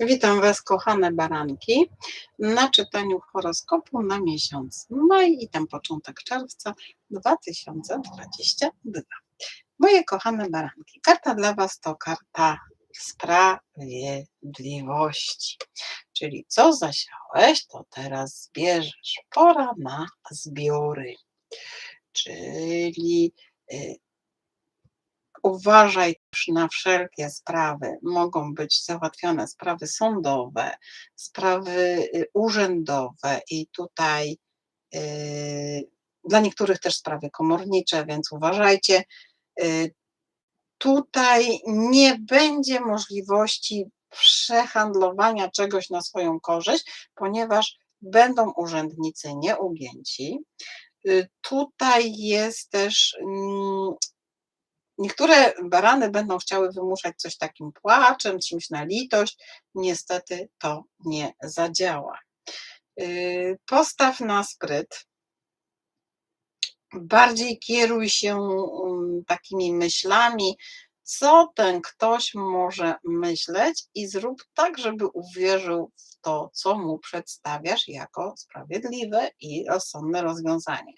Witam Was, kochane baranki, na czytaniu horoskopu na miesiąc maj i tam początek czerwca 2022. Moje kochane baranki, karta dla Was to karta sprawiedliwości, czyli co zasiałeś, to teraz zbierzesz. Pora na zbiory, czyli y, uważaj też na wszelkie sprawy. Mogą być załatwione sprawy sądowe, sprawy y, urzędowe i tutaj yy, dla niektórych też sprawy komornicze, więc uważajcie. Yy, tutaj nie będzie możliwości przehandlowania czegoś na swoją korzyść, ponieważ będą urzędnicy nieugięci. Yy, tutaj jest też mm, Niektóre barany będą chciały wymuszać coś takim płaczem, czymś na litość. Niestety to nie zadziała. Yy, postaw na spryt. Bardziej kieruj się mm, takimi myślami, co ten ktoś może myśleć i zrób tak, żeby uwierzył w to, co mu przedstawiasz jako sprawiedliwe i rozsądne rozwiązanie.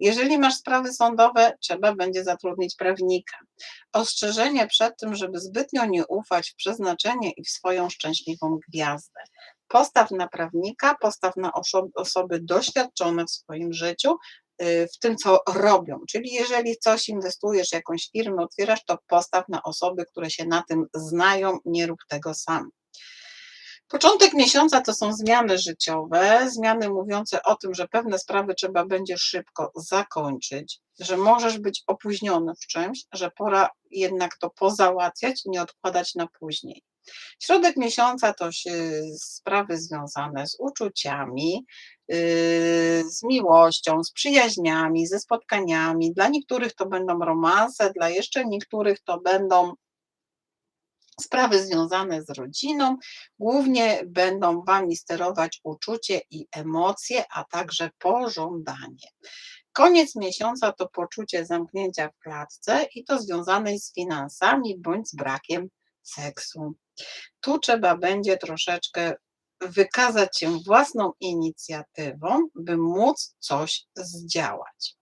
Jeżeli masz sprawy sądowe, trzeba będzie zatrudnić prawnika. Ostrzeżenie przed tym, żeby zbytnio nie ufać w przeznaczenie i w swoją szczęśliwą gwiazdę. Postaw na prawnika, postaw na osoby doświadczone w swoim życiu, w tym, co robią. Czyli jeżeli coś inwestujesz, jakąś firmę otwierasz, to postaw na osoby, które się na tym znają, nie rób tego sam. Początek miesiąca to są zmiany życiowe, zmiany mówiące o tym, że pewne sprawy trzeba będzie szybko zakończyć, że możesz być opóźniony w czymś, że pora jednak to pozałatwiać i nie odkładać na później. Środek miesiąca to się sprawy związane z uczuciami, yy, z miłością, z przyjaźniami, ze spotkaniami. Dla niektórych to będą romanse, dla jeszcze niektórych to będą sprawy związane z rodziną. Głównie będą Wami sterować uczucie i emocje, a także pożądanie. Koniec miesiąca to poczucie zamknięcia w klatce i to związane z finansami bądź z brakiem seksu. Tu trzeba będzie troszeczkę wykazać się własną inicjatywą, by móc coś zdziałać.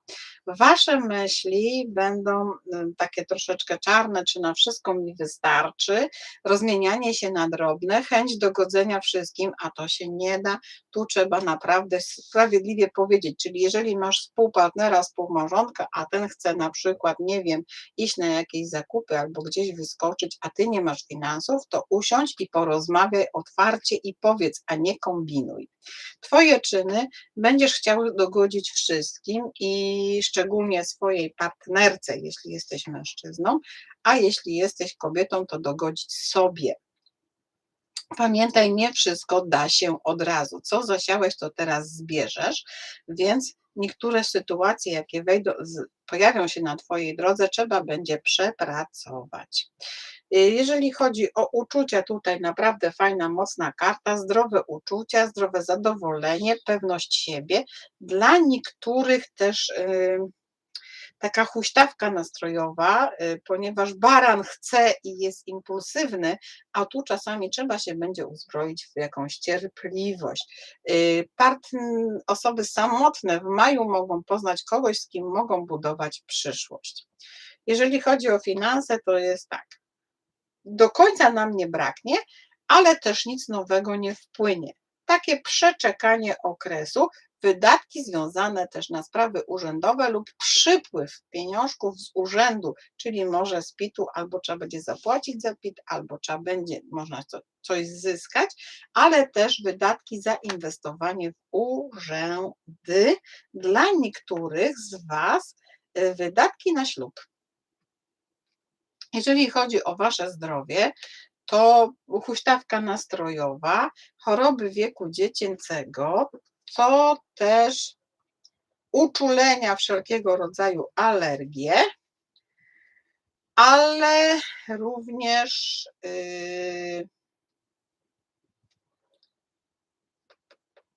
Wasze myśli będą y, takie troszeczkę czarne, czy na wszystko mi wystarczy, rozmienianie się na drobne, chęć dogodzenia wszystkim, a to się nie da. Tu trzeba naprawdę sprawiedliwie powiedzieć, czyli jeżeli masz współpartnera, współmałżonka, a ten chce na przykład, nie wiem, iść na jakieś zakupy albo gdzieś wyskoczyć, a ty nie masz finansów, to usiądź i porozmawiaj otwarcie i powiedz, a nie kombinuj. Twoje czyny będziesz chciał dogodzić wszystkim i swojej partnerce, jeśli jesteś mężczyzną, a jeśli jesteś kobietą, to dogodzić sobie. Pamiętaj, nie wszystko da się od razu. Co zasiałeś, to teraz zbierzesz, więc niektóre sytuacje, jakie wejdą, pojawią się na Twojej drodze, trzeba będzie przepracować. Y, jeżeli chodzi o uczucia, tutaj naprawdę fajna, mocna karta, zdrowe uczucia, zdrowe zadowolenie, pewność siebie. Dla niektórych też yy, taka huśtawka nastrojowa, yy, ponieważ baran chce i jest impulsywny, a tu czasami trzeba się będzie uzbroić w jakąś cierpliwość. Yy, osoby samotne w maju mogą poznać kogoś, z kim mogą budować przyszłość. Jeżeli chodzi o finanse, to jest tak do końca nam nie braknie, ale też nic nowego nie wpłynie. Takie przeczekanie okresu, wydatki związane też na sprawy urzędowe lub przypływ pieniążków z urzędu, czyli może z PIT-u albo trzeba będzie zapłacić za PIT, albo trzeba będzie można coś zyskać, ale też wydatki za inwestowanie w urzędy. Dla niektórych z Was y, wydatki na ślub jeżeli chodzi o Wasze zdrowie, to huśtawka nastrojowa, choroby wieku dziecięcego, to też uczulenia wszelkiego rodzaju alergie, ale również yy,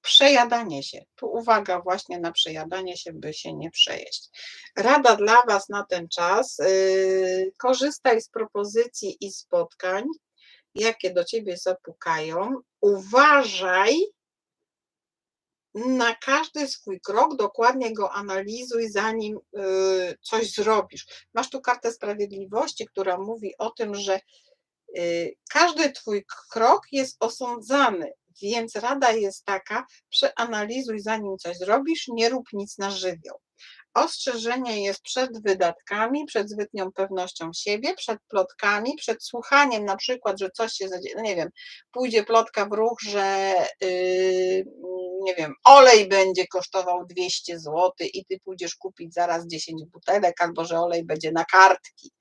Przejadanie się. Tu uwaga właśnie na przejadanie się, by się nie przejeść. Rada dla Was na ten czas. Yy, korzystaj z propozycji i spotkań. jakie do ciebie zapukają, uważaj na każdy swój krok, dokładnie go analizuj, zanim y, coś zrobisz. Masz tu kartę sprawiedliwości, która mówi o tym, że y, każdy twój krok jest osądzany, więc rada jest taka, przeanalizuj zanim coś zrobisz, nie rób nic na żywioł. Ostrzeżenie jest przed wydatkami, przed zbytnią pewnością siebie, przed plotkami, przed słuchaniem na przykład, że coś się zadzieje, no nie wiem, pójdzie plotka w ruch, że yy, nie wiem, olej będzie kosztował 200 zł i ty pójdziesz kupić zaraz 10 butelek, albo że olej będzie na kartki.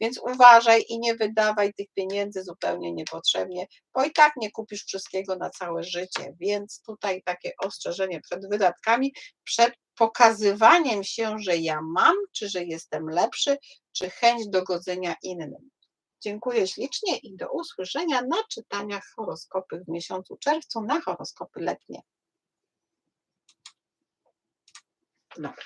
Więc uważaj i nie wydawaj tych pieniędzy zupełnie niepotrzebnie, bo i tak nie kupisz wszystkiego na całe życie. Więc tutaj takie ostrzeżenie przed wydatkami, przed pokazywaniem się, że ja mam, czy że jestem lepszy, czy chęć dogodzenia innym. Dziękuję ślicznie i do usłyszenia na czytaniach horoskopy w miesiącu czerwcu na horoskopy letnie. Dobra.